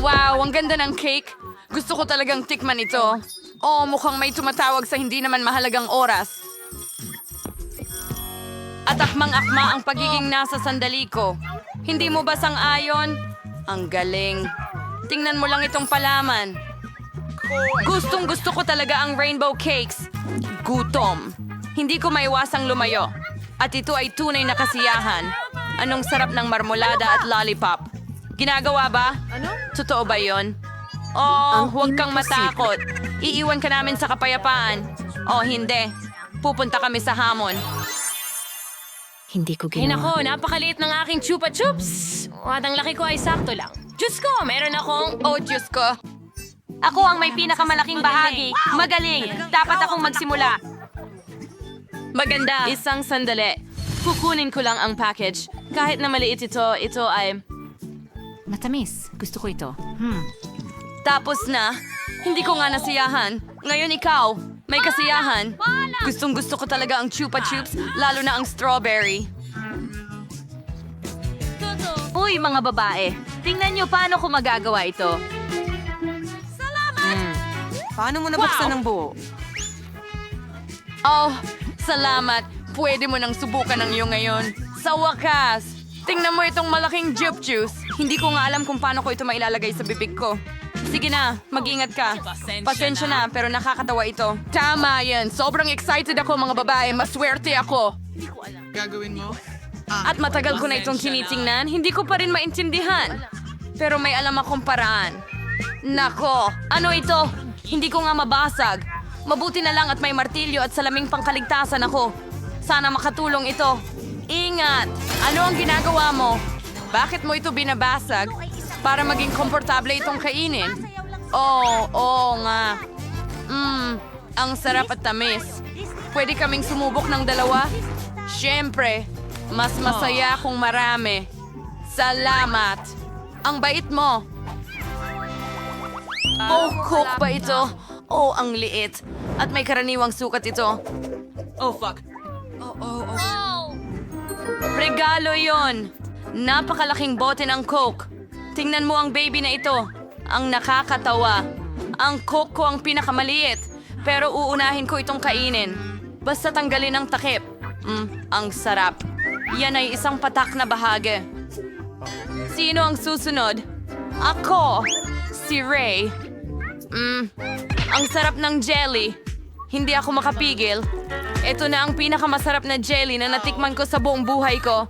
Wow, ang ganda ng cake. Gusto ko talagang tikman ito. Oh, mukhang may tumatawag sa hindi naman mahalagang oras. At akmang-akma ang pagiging nasa sandali ko. Hindi mo ba sang-ayon? Ang galing. Tingnan mo lang itong palaman. Gustong gusto ko talaga ang rainbow cakes. Gutom. Hindi ko maiwasang lumayo. At ito ay tunay na kasiyahan. Anong sarap ng marmolada at lollipop. Ginagawa ba? Ano? Totoo ba yon? Oh, huwag kang matakot. Iiwan ka namin sa kapayapaan. Oh, hindi. Pupunta kami sa hamon. Hindi ko Ay ginawa. nako, napakaliit ng aking chupa chups. At ang laki ko ay sakto lang. Diyos ko, meron akong... Oh, Diyos ko. Ako ang may pinakamalaking bahagi. Magaling. Dapat akong magsimula. Maganda. Isang sandali. Kukunin ko lang ang package. Kahit na maliit ito, ito ay... Matamis. Gusto ko ito. Tapos na. Hindi ko nga nasiyahan. Ngayon ikaw, may kasiyahan. Gustong gusto ko talaga ang chupa chups, lalo na ang strawberry. Uy, mga babae. Tingnan niyo paano ko magagawa ito. Paano mo nabuksan ng buo? Oh, salamat. Pwede mo nang subukan ang iyo ngayon. Sa wakas, tingnan mo itong malaking jup juice. Hindi ko nga alam kung paano ko ito mailalagay sa bibig ko. Sige na, mag-ingat ka. Pasensya na, pero nakakatawa ito. Tama yan. Sobrang excited ako mga babae. Maswerte ako. Gagawin mo? At matagal ko na itong tinitingnan, hindi ko pa rin maintindihan. Pero may alam akong paraan. Nako, ano ito? Hindi ko nga mabasag. Mabuti na lang at may martilyo at salaming pangkaligtasan ako. Sana makatulong ito. Ingat! Ano ang ginagawa mo? Bakit mo ito binabasag? Para maging komportable itong kainin. Oo, oo nga. Mmm, ang sarap at tamis. Pwede kaming sumubok ng dalawa? Siyempre, mas masaya kung marami. Salamat. Ang bait mo. Oh, coke ba ito? Oh, ang liit. At may karaniwang sukat ito. Oh, fuck. Regalo yon. Napakalaking bote ng coke. Tingnan mo ang baby na ito. Ang nakakatawa. Ang coke ko ang pinakamaliit. Pero uunahin ko itong kainin. Basta tanggalin ang takip. Mm, ang sarap. Yan ay isang patak na bahagi. Sino ang susunod? Ako! Si Ray. Mm, ang sarap ng jelly. Hindi ako makapigil. Ito na ang pinakamasarap na jelly na natikman ko sa buong buhay ko.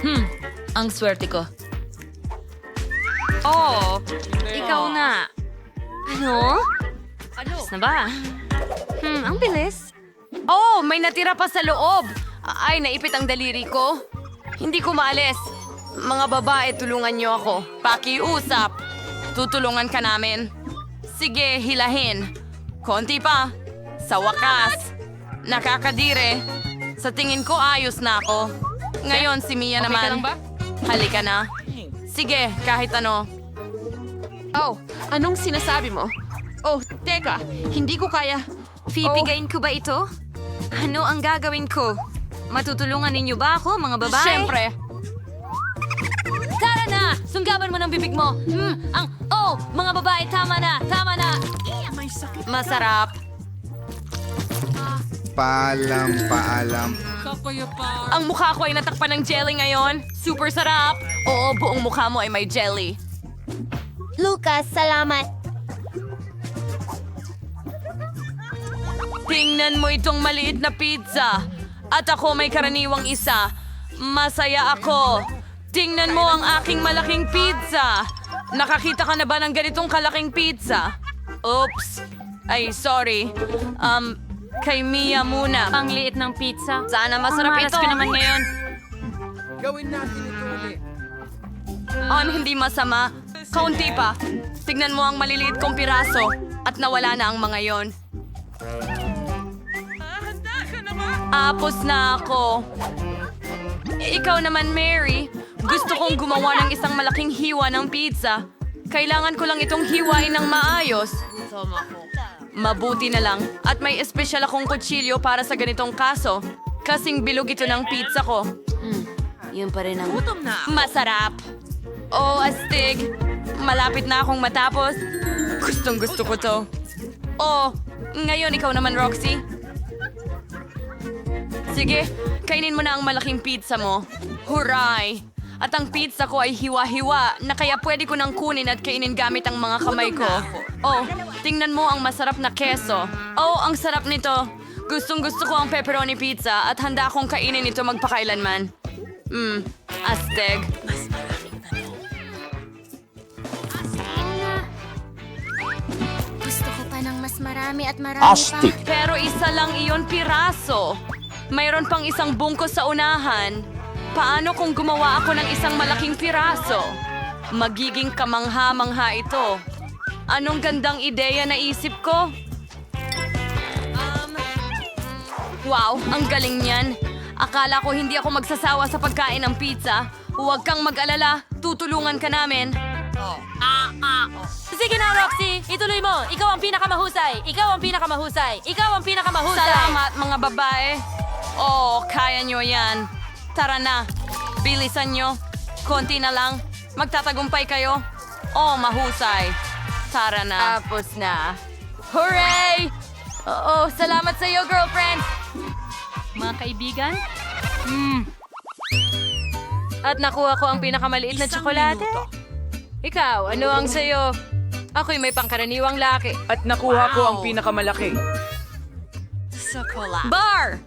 Hmm, ang swerte ko. Oh, ikaw na. Ano? Tapos na ba? Hmm, ang bilis. Oh, may natira pa sa loob. Ay, naipit ang daliri ko. Hindi ko maalis. Mga babae, tulungan niyo ako. Pakiusap. Tutulungan ka namin. Sige, hilahin. Konti pa. Sa wakas. Nakakadire. Sa tingin ko, ayos na ako. Ngayon, si Mia naman. Halika na. Sige, kahit ano. Oh, anong sinasabi mo? Oh, teka, hindi ko kaya. Pipigain ko ba ito? Ano ang gagawin ko? Matutulungan ninyo ba ako, mga babae? Siyempre. Sunggaban mo ng bibig mo. Hmm, ang... Oh, mga babae, tama na! Tama na! Masarap. Paalam, paalam. Ang mukha ko ay natakpan ng jelly ngayon. Super sarap. Oo, buong mukha mo ay may jelly. Lucas, salamat. Tingnan mo itong maliit na pizza. At ako may karaniwang isa. Masaya ako. Tingnan mo ang aking malaking pizza. Nakakita ka na ba ng ganitong kalaking pizza? Oops. Ay, sorry. Um, kay Mia muna. Ang liit ng pizza. Sana masarap Ang malas ito. ko naman ngayon. Gawin natin ito ulit. On, hindi masama. Kaunti pa. Tignan mo ang maliliit kong piraso. At nawala na ang mga yon. Apos na ako. Ikaw naman, Mary. Gusto kong gumawa ng isang malaking hiwa ng pizza. Kailangan ko lang itong hiwain ng maayos. Mabuti na lang. At may espesyal akong kutsilyo para sa ganitong kaso. Kasing bilog ito ng pizza ko. Yun pa rin ang... Masarap. Oh, astig. Malapit na akong matapos. Gustong gusto ko to. Oh, ngayon ikaw naman, Roxy. Sige, kainin mo na ang malaking pizza mo. Huray! At ang pizza ko ay hiwa-hiwa na kaya pwede ko nang kunin at kainin gamit ang mga kamay ko. Oh, tingnan mo ang masarap na keso. Oh, ang sarap nito. Gustong gusto ko ang pepperoni pizza at handa akong kainin ito magpakailanman. Hmm, asteg. Gusto ko pa ng mas marami at marami pa. Pero isa lang iyon piraso. Mayroon pang isang bungko sa unahan. Paano kung gumawa ako ng isang malaking piraso? Magiging kamangha-mangha ito. Anong gandang ideya na isip ko? Um, Wow, ang galing niyan. Akala ko hindi ako magsasawa sa pagkain ng pizza. Huwag kang mag-alala, tutulungan ka namin. Sige na, Roxy! Ituloy mo! Ikaw ang pinakamahusay! Ikaw ang pinakamahusay! Ikaw ang pinakamahusay! Salamat mga babae. Oh, kaya nyo yan. Tara na. Bilisan nyo. Konti na lang. Magtatagumpay kayo. Oh, mahusay. Tara na. Tapos na. Hooray! Oo, salamat sa iyo, girlfriend. Mga kaibigan? Mm. At nakuha ko ang pinakamaliit na tsokolate. Ikaw, ano ang sayo? Ako'y may pangkaraniwang laki. At nakuha ko ang pinakamalaki. Bar!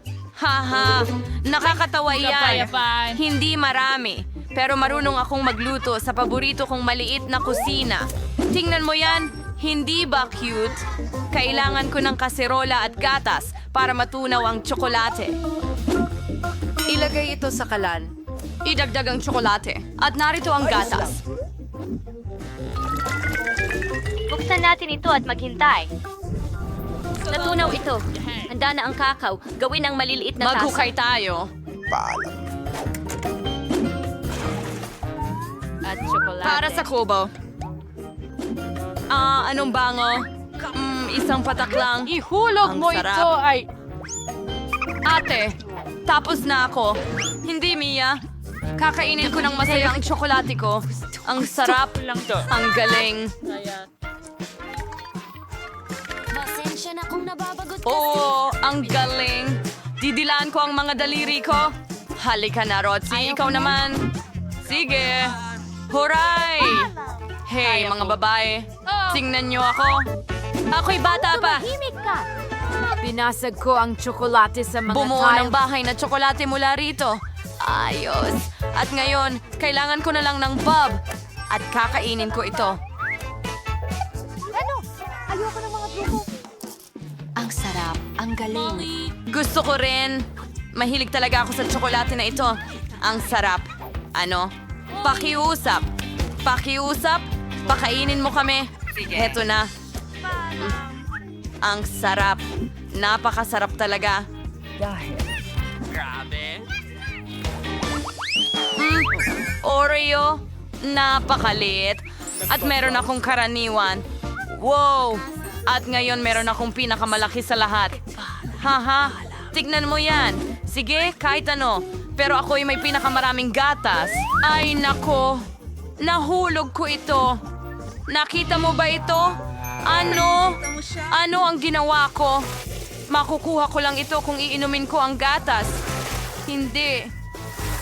Haha, nakakatawa yan. Hindi marami, pero marunong akong magluto sa paborito kong maliit na kusina. Tingnan mo yan, hindi ba cute? Kailangan ko ng kaserola at gatas para matunaw ang tsokolate. Ilagay ito sa kalan. Idagdag ang tsokolate. At narito ang gatas. Buksan natin ito at maghintay. Natunaw ito. Handa na ang kakao. Gawin ang maliliit na Maghukay tayo. At tsokolate. Para sa kubo. Ah, anong bango? Mm, isang patak lang. Ihulog Ang mo sarap. ito ay... Ate, tapos na ako. Hindi, Mia. Kakainin ko ng masaya ang tsokolate ko. Ang sarap. Ang galing. Pasensya na kung nababagot ka. Oo, ang galing. Didilaan ko ang mga daliri ko. Halika na, Rotsy. Ikaw naman. Sige. Huray! Hey, mga babae. Tingnan niyo ako. Ako'y bata pa. Ka. Binasag ko ang tsokolate sa mga Bumuo ng bahay na tsokolate mula rito. Ayos. At ngayon, kailangan ko na lang ng bob. At kakainin ko ito. Ang galing. Gusto ko rin. Mahilig talaga ako sa tsokolate na ito. Ang sarap. Ano? Pakiusap. Pakiusap. Pakainin mo kami. Heto na. Ang sarap. Napakasarap talaga. Mm, Oreo. Napakalit. At meron akong karaniwan. Wow! At ngayon meron akong pinakamalaki sa lahat. Haha, tignan mo yan. Sige, kahit ano. Pero ako'y may pinakamaraming gatas. Ay nako, nahulog ko ito. Nakita mo ba ito? Ano? Ano ang ginawa ko? Makukuha ko lang ito kung iinumin ko ang gatas. Hindi.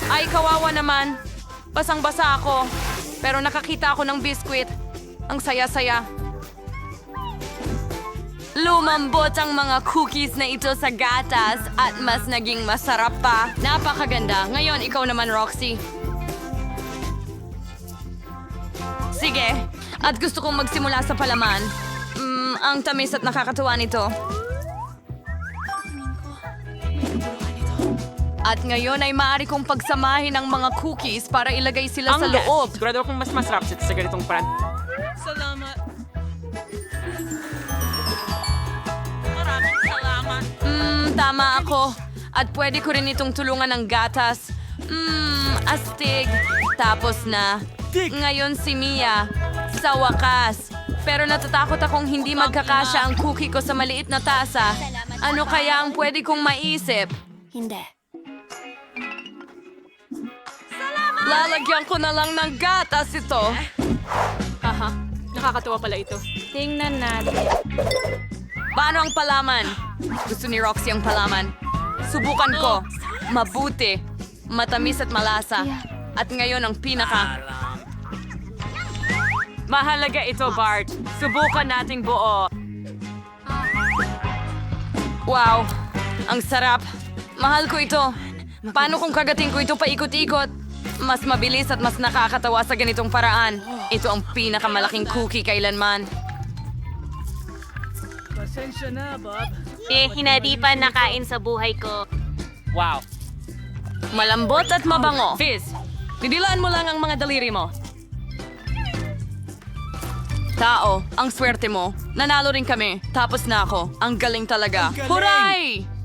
Ay, kawawa naman. Basang-basa ako. Pero nakakita ako ng biskwit. Ang saya-saya. Lumambot ang mga cookies na ito sa gatas at mas naging masarap pa. Napakaganda. Ngayon, ikaw naman, Roxy. Sige. At gusto kong magsimula sa palaman. Mm, ang tamis at nakakatuwa nito. At ngayon ay maaari kong pagsamahin ang mga cookies para ilagay sila sa loob. Sigurado akong mas masarap sa sa ganitong paraan. Tama ako. At pwede ko rin itong tulungan ng gatas. Mmm, astig. Tapos na. Ngayon si Mia. Sa wakas. Pero natatakot akong hindi magkakasya ang cookie ko sa maliit na tasa. Ano kaya ang pwede kong maisip? Hindi. Lalagyan ko na lang ng gatas ito. Haha, nakakatuwa pala ito. Tingnan natin. Paano ang palaman? Gusto ni Roxy ang palaman. Subukan ko. Mabuti. Matamis at malasa. At ngayon ang pinaka... Mahalaga ito, Bart. Subukan nating buo. Wow, ang sarap. Mahal ko ito. Paano kung kagating ko ito paikot-ikot? Mas mabilis at mas nakakatawa sa ganitong paraan. Ito ang pinakamalaking cookie kailanman. Eh, hinadi pa nakain sa buhay ko. Wow. Malambot at mabango. Fizz, didilaan mo lang ang mga daliri mo. Tao, ang swerte mo. Nanalo rin kami. Tapos na ako. Ang galing talaga. Huray!